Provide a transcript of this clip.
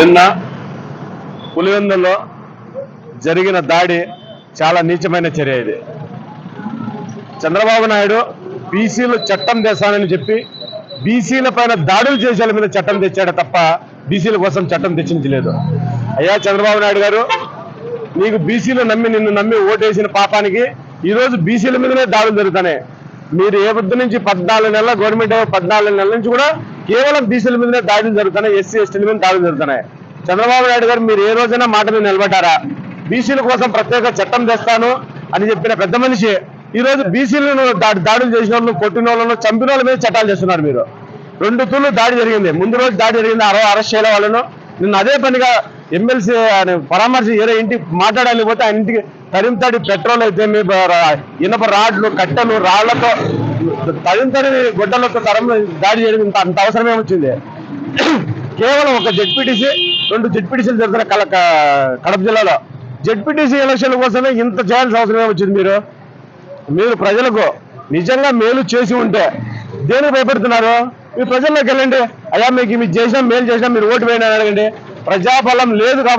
నిన్న పులివెందులో జరిగిన దాడి చాలా నీచమైన చర్య ఇది. చంద్రబాబు నాయుడు బీసీలు చట్టం తెస్తానని చెప్పి బీసీల పైన దాడులు చేసేల మీద చట్టం తెచ్చాడు తప్ప బీసీల కోసం చట్టం తెచ్చించలేదు. అయ్యా చంద్రబాబు నాయుడు గారు నీకు బీసీలు నమ్మి నిన్ను నమ్మి ఓటేసిన పాపానికి ఈ రోజు బీసీల మీదనే దాడులు జరుగుతున్నాయి. మీరు ఏ పొద్దు నుంచి పద్నాలుగు నెలల గవర్నమెంట్ పద్నాలుగు నెలల నుంచి కూడా కేవలం బీసీల మీదనే దాడులు జరుగుతున్నాయి ఎస్సీ ఎస్టీల మీద దాడులు జరుగుతున్నాయి. చంద్రబాబు నాయుడు గారు మీరు ఏ రోజైనా మాట మీద నిలబడ్డారా? బీసీల కోసం ప్రత్యేక చట్టం తెస్తాను అని చెప్పిన పెద్ద మనిషి ఈ రోజు బీసీలను దాడులు చేసిన వాళ్ళు కొట్టిన వాళ్ళను చంపిన వాళ్ళ మీద చట్టాలు చేస్తున్నారు మీరు. రెండు తూళ్ళు దాడి జరిగింది. ముందు రోజు దాడి జరిగింది అరవై అరెస్ట్ చేయడం వాళ్ళను. నిన్న అదే పనిగా ఎమ్మెల్సీ ఆయన పరామర్శ ఏదో ఇంటికి మాట్లాడాలి పోతే ఆయన ఇంటికి తరింతడి పెట్రోల్ అయితే మీ ఇనప రాడ్లు కట్టెలు రాళ్ళతో తరిమితడి గొడ్డలతో తరం దాడి చేయడం ఇంత అంత అవసరమే వచ్చింది. కేవలం ఒక జడ్పీటీసీ రెండు జడ్పీటీసీలు జరుగుతున్న కల కడప జిల్లాలో. జడ్పీటీసీ ఎలక్షన్ కోసమే ఇంత చేయాల్సిన అవసరమే వచ్చింది మీరు. మీరు ప్రజలకు నిజంగా మేలు చేసి ఉంటే దేనికి భయపడుతున్నారు? మీరు ప్రజల్లోకి వెళ్ళండి. అయ్యా మీకు మీరు చేసినా మేలు చేసినా మీరు ఓటు వేయని అడగండి. ప్రజాఫలం లేదు కాబట్టి